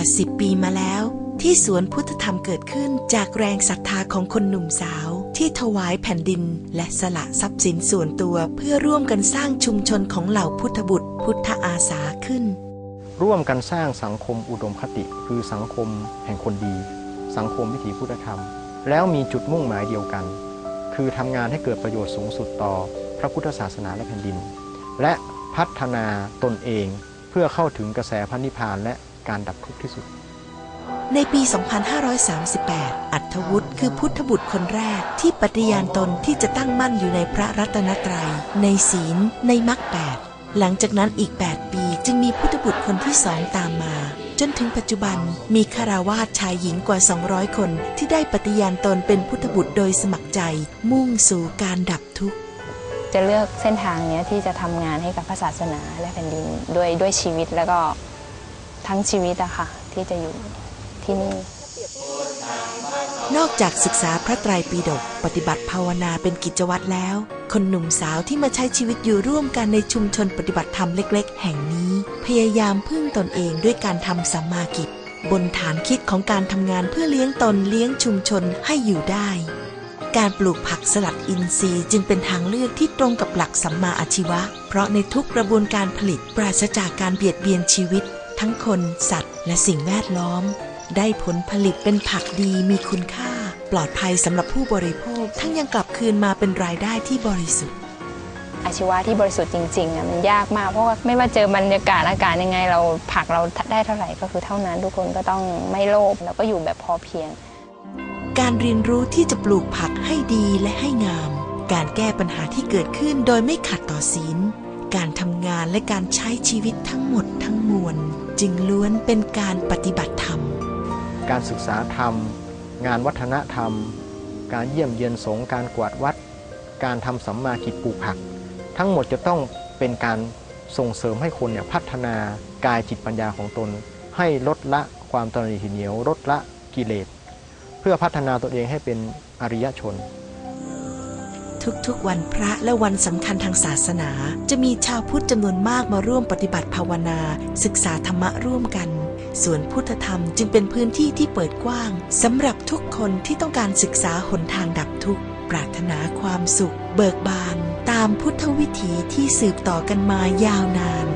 70ปีมาแล้ว ที่สวนพุทธธรรมเกิดขึ้นจากแรงศรัทธาของคนหนุ่มสาว ที่ถวายแผ่นดิน และสละทรัพย์สินส่วนตัวเพื่อร่วมกันสร้างชุมชนของเหล่าพุทธบุตร พุทธอาสาขึ้น ร่วมกันสร้างสังคมอุดมคติ คือสังคมแห่งคนดี สังคมวิถีพุทธธรรม แล้วมีจุดมุ่งหมายเดียวกัน คือทำงานให้เกิดประโยชน์สูงสุดต่อพระพุทธศาสนาและแผ่นดิน และพัฒนาตนเองเพื่อเข้าถึงกระแสพระนิพพานและ การดับทุกข์ที่สุด ในปี 2538 อัธวุฒิคือพุทธบุตรคนแรกที่ปฏิญาณตนที่จะตั้งมั่นอยู่ในพระรัตนตรัย ในศีล ในมรรคแปดหลังจากนั้นอีก 8 ปีจึงมีพุทธบุตรคนที่สองตามมา จนถึงปัจจุบันมีคาราวาสชายหญิงกว่า 200 คนที่ได้ปฏิญาณตนเป็นพุทธบุตรโดยสมัครใจ มุ่งสู่การดับทุกข์จะเลือกเส้นทางเนี้ยที่จะทำงานให้กับพระศาสนาและแผ่นดินด้วยด้วยชีวิตแล้วก็ ทั้งชีวิตอะค่ะที่จะอยู่ที่นี่ นอกจากศึกษาพระไตรปิฎกปฏิบัติภาวนาเป็นกิจวัตรแล้ว คนหนุ่มสาวที่มาใช้ชีวิตอยู่ร่วมกันในชุมชนปฏิบัติธรรมเล็ก ๆ แห่งนี้ พยายามพึ่งตนเองด้วยการทำสัมมากิจ บนฐานคิดของการทำงานเพื่อเลี้ยงตนเลี้ยงชุมชนให้อยู่ได้ การปลูกผักสลัดอินทรีย์จึงเป็นทางเลือกที่ตรงกับหลักสัมมาอาชีวะ เพราะในทุกกระบวนการผลิตปราศจากการเบียดเบียนชีวิต ทั้งคนสัตว์ และสิ่งแวดล้อม ได้ผลผลิตเป็นผักดีมีคุณค่า ปลอดภัยสำหรับผู้บริโภค ทั้งยังกลับคืนมาเป็นรายได้ที่บริสุทธิ์ อาชีวะที่บริสุทธิ์จริงๆอะมันยากมากเพราะว่าไม่ว่าเจอบรรยากาศอากาศยังไง เราผักเราได้เท่าไหร่ก็คือเท่านั้น ทุกคนก็ต้องไม่โลภแล้วก็อยู่แบบพอเพียง การเรียนรู้ที่จะปลูกผักให้ดีและให้งาม การแก้ปัญหาที่เกิดขึ้นโดยไม่ขัดต่อศีล การทำงานและการใช้ชีวิตทั้งหมดทั้งมวลจึงล้วนเป็นการปฏิบัติธรรม การศึกษาธรรม งานวัฒนธรรม การเยี่ยมเยียนสงการกวาดวัด การทำสัมมากิจปลูกผัก ทั้งหมดจะต้องเป็นการส่งเสริมให้คนเนี่ยพัฒนากายจิตปัญญาของตน ให้ลดละความตระหนี่เหนียวลดละกิเลส เพื่อพัฒนาตัวเองให้เป็นอริยชน ทุกๆ วันพระและวันสำคัญทางศาสนา จะมีชาวพุทธจำนวนมากมาร่วมปฏิบัติภาวนา ศึกษาธรรมะร่วมกันส่วนพุทธธรรมจึงเป็นพื้นที่ที่เปิดกว้างสำหรับทุกคนที่ต้องการศึกษาหนทางดับทุกข์ปรารถนาความสุข เบิกบาน ตามพุทธวิถีที่สืบต่อกันมายาวนาน